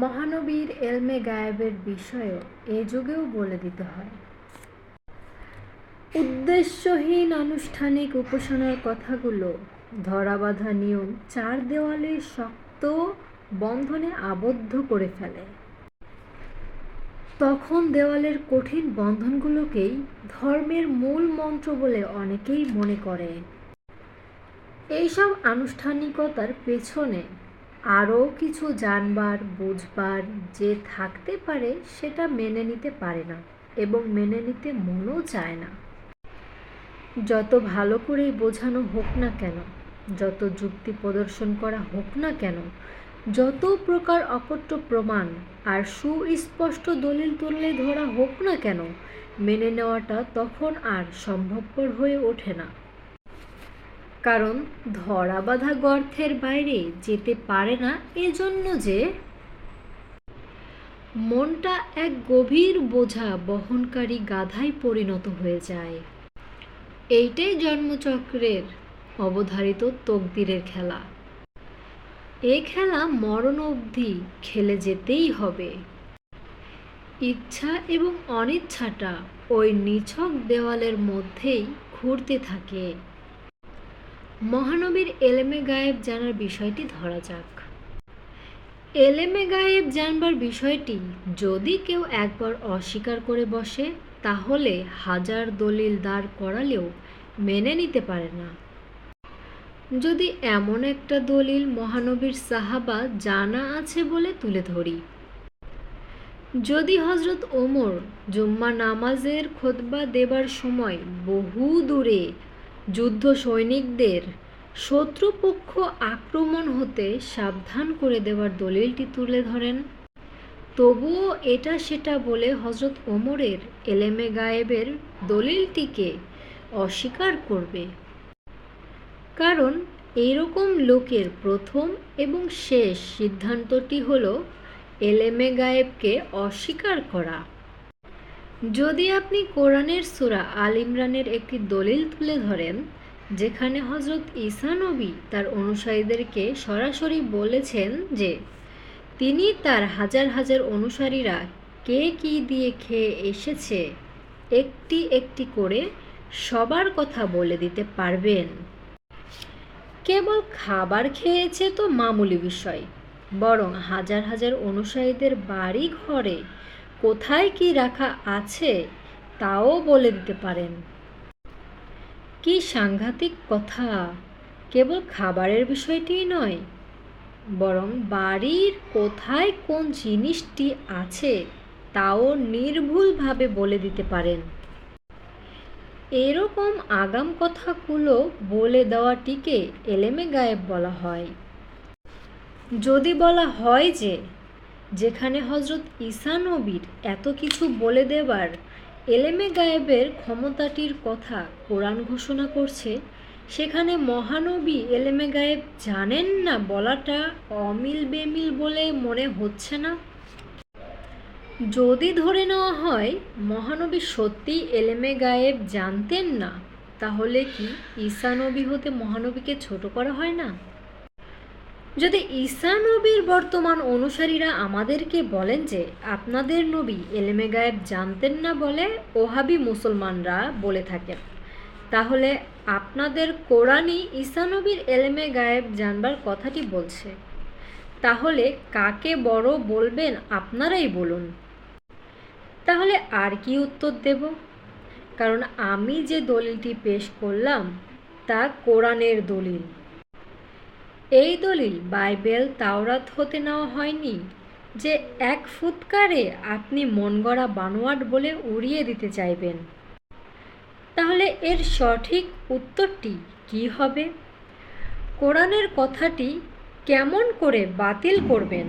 মহানবীর এলমে গায়েবের বিষয়েও এ যুগেও বলে দিতে হয়। উদ্দেশ্যহীন আনুষ্ঠানিক উপাসনার কথাগুলো, ধরাবাঁধা নিয়ম চার দেওয়ালে শক্ত বন্ধনে আবদ্ধ করে ফেলে। তখন দেওয়ালের কঠিন বন্ধনগুলোকেই ধর্মের মূল মন্ত্র বলে অনেকেই মনে করে এইসব আনুষ্ঠানিকতার পেছনে আরও কিছু জানবার, বুঝবার যে থাকতে পারে সেটা মেনে নিতে পারে না এবং মেনে নিতে মনও চায় না। যত ভালো করেই বোঝানো হোক না কেন, যত যুক্তি প্রদর্শন করা হোক না কেন, যত প্রকার অকট্য প্রমাণ আর সুস্পষ্ট দলিল তুলে ধরা হোক না কেন, মেনে নেওয়াটা তখন আর সম্ভবপর হয়ে ওঠে না। কারণ ধরা বাঁধা গর্তের বাইরে যেতে পারে না এজন্য যে মনটা এক গভীর বোঝা বহনকারী গাধায় পরিণত হয়ে যায়। এইটাই জন্মচক্রের অবধারিত তকদিরের খেলা। এ খেলা মরণ অবধি খেলে যেতেই হবে। ইচ্ছা এবং অনিচ্ছাটা ওই নিছক দেওয়ালের মধ্যেই ঘুরতে থাকে। মহানবীর এলেমে গায়েব জানার বিষয়টি ধরা যাক। এলেমে গায়েব জানবার বিষয়টি যদি কেউ একবার অস্বীকার করে বসে, তাহলে হাজার দলিল দাঁড় করালেও মেনে নিতে পারে না। যদি এমন একটা দলিল মহানবীর সাহাবা জানা আছে বলে তুলে ধরি। যদি হজরত ওমর জুম্মা নামাজের খোদবা দেবার সময় বহু দূরে যুদ্ধ সৈনিকদের শত্রুপক্ষ আক্রমণ হতে সাবধান করে দেওয়ার দলিলটি তুলে ধরেন। তবুও এটা সেটা বলে হজরত ওমরের এলেমে গায়েবের দলিলটিকে অস্বীকার করবে। কারণ এইরকম লোকের প্রথম এবং শেষ সিদ্ধান্তটি হল এলেমে গায়েবকে অস্বীকার করা। যদি আপনি কোরআনের সুরা আল ইমরানের একটি দলিল তুলে ধরেন, যেখানে হজরত ঈসা নবী তার অনুসারীদেরকে সরাসরি বলেছেন যে, তিনি তার হাজার হাজার অনুসারীরা কে কি দিয়ে খেয়ে এসেছে, একটি একটি করে সবার কথা বলে দিতে পারবেন। কেবল খাবার খেয়েছে তো মামুলি বিষয়, বরং হাজার হাজার অনুসারীদের বাড়ি ঘরে কোথায় কি রাখা আছে তাও বলে দিতে পারেন। কি সাংঘাতিক কথা। কেবল খাবারের বিষয়টিই নয়, বরং বাড়ির কোথায় কোন জিনিসটি আছে তাও নির্ভুলভাবে বলে দিতে পারেন। এরকম আগাম কথাগুলো বলে দেওয়াটিকে এলেমে গায়েব বলা হয়। যদি বলা হয় যে যেখানে হজরত ঈসা নবীর এত কিছু বলে দেবার এলেমে গায়েবের ক্ষমতাটির কথা কোরআন ঘোষণা করছে, সেখানে মহানবী এলেমে গায়েব জানেন না বলাটা অমিল বেমিল বলে মনে হচ্ছে না? যদি ধরে নেওয়া হয়, মহানবী সত্যিই এলেমে গায়েব জানতেন না, তাহলে কি ঈসা নবী হতে মহানবীকে ছোট করা হয় না? যদি ঈসা নবীর বর্তমান অনুসারীরা আমাদেরকে বলেন যে আপনাদের নবী এলেমে গায়েব জানতেন না বলে ওহাবি মুসলমানরা বলে থাকেন, তাহলে আপনাদের কোরআনই ঈসা নবীর এলেমে গায়েব জানবার কথাটি বলছে। তাহলে কাকে বড় বলবেন আপনারাই বলুন। তাহলে আর কি উত্তর দেব? কারণ আমি যে দলিলটি পেশ করলাম, তা কোরআনের দলিল। এই দলিল বাইবেল তাওরাত হতে নেওয়া হয়নি, যে এক ফুৎকারে আপনি মনগড়া বানোয়াট বলে উড়িয়ে দিতে চাইবেন। তাহলে এর সঠিক উত্তরটি কি হবে? কোরআনের কথাটি কেমন করে বাতিল করবেন?